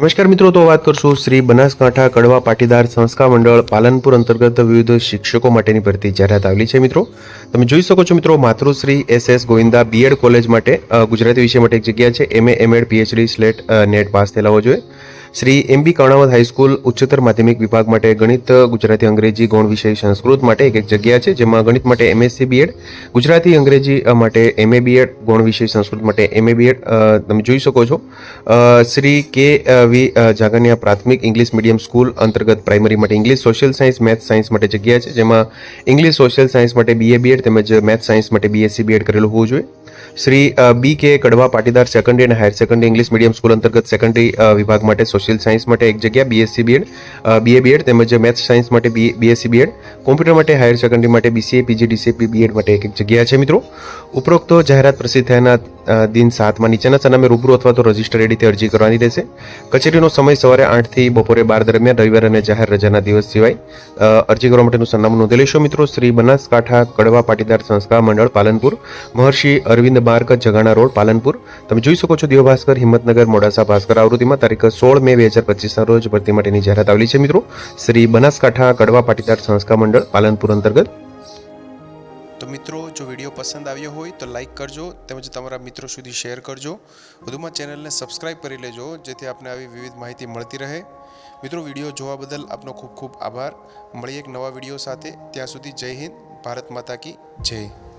નમસ્કાર મિત્રો, તો વાત કરશું શ્રી બનાસકાંઠા કડવા પાટીદાર સંસ્થા મંડળ પાલનપુર અંતર્ગત વિવિધ શિક્ષકો માટેની ભરતી જાહેરાત આવેલી છે મિત્રો. તમે જોઈ શકો છો મિત્રો, માતૃશ્રી S S Govinda BEd college માટે ગુજરાતી વિષય માટે એક જગ્યા છે. MA MEd PhD SLET NET pass થયેલા હોવો જોઈએ. Shri M B Karnavat high school ઉચ્ચતર માધ્યમિક વિભાગ માટે ગણિત, ગુજરાતી, અંગ્રેજી, ગૌણ વિષય, સંસ્કૃત માટે એક એક જગ્યા છે, જેમાં ગણિત માટે એમએસસી બીએડ ગુજરાતી, અંગ્રેજી માટે એમએ બીએડ ગૌણ વિષય, સંસ્કૃત માટે એમએ બીએડ તમે જોઈ શકો છો. શ્રી કે વી જાગનિયા પ્રાથમિક ઇંગ્લિશ મીડિયમ સ્કૂલ અંતર્ગત પ્રાઇમરી માટે English, social science, maths science માટે જગ્યા છે, જેમાં ઇંગ્લિશ, સોશિયલ સાયન્સ માટે બીએ બીએડ તેમજ મેથ્સ સાયન્સ માટે બીએસસી બીએડ કરેલું હોવું જોઈએ. Shri B K Kadva Patidar secondary અને higher secondary English medium school અંતર્ગત સેકન્ડરી વિભાગ માટે સોશિયલ સાયન્સ માટે એક જગ્યા બીએસસી બીએડ બીએ બીએડ તેમજ મેથ્સ સાયન્સ માટે બીએસસી બીએડ કોમ્પ્યુટર માટે હાયર સેકન્ડરી માટે બીસીએ પીજીડીસીપી બીએડ માટે એક એક જગ્યા છે મિત્રો. ઉપરોક્ત જાહેરાત પ્રસિદ્ધ થયાના દિન સાતમાં નીચેના સરનામે રૂબરૂ અથવા તો રજિસ્ટર એડીથી અરજી કરવાની રહેશે. કચેરીનો સમય સવારે આઠથી બપોરે બાર દરમિયાન, રવિવાર અને જાહેર રજાના દિવસ સિવાય અરજી કરવા માટેનું સરનામું નોંધી લેશો મિત્રો. શ્રી બનાસકાંઠા કડવા પાટીદાર સંસ્થા મંડળ, પાલનપુર. મહર્ષિ અરવિંદ માર્ગ, જગાણા રોડ, પાલનપુર. તમે જોઈ શકો છો દિવ્ય ભાસ્કર હિંમતનગર, મોડાસા, ભાસ્કર આવૃત્તિમાં તારીખ સોળ મે બે હજાર પચીસના રોજ ભરતી માટેની જાહેરાત આવેલી છે મિત્રો. શ્રી બનાસકાંઠા કડવા પાટીદાર સંસ્થા મંડળ, પાલનપુર અંતર્ગત. તો મિત્રો, જો વીડિયો પસંદ આવ્યો હોય તો લાઇક કરજો, તેમજ તમારા મિત્રો સુધી શેર કરજો. વધુમાં ચેનલને સબસ્ક્રાઇબ કરી લેજો, જેથી આપને આવી વિવિધ માહિતી મળતી રહે. મિત્રો, વીડિયો જોવા બદલ આપનો ખૂબ ખૂબ આભાર. મળીએ એક નવા વીડિયો સાથે. ત્યાં સુધી જય હિન્દ, ભારત માતા કી જય.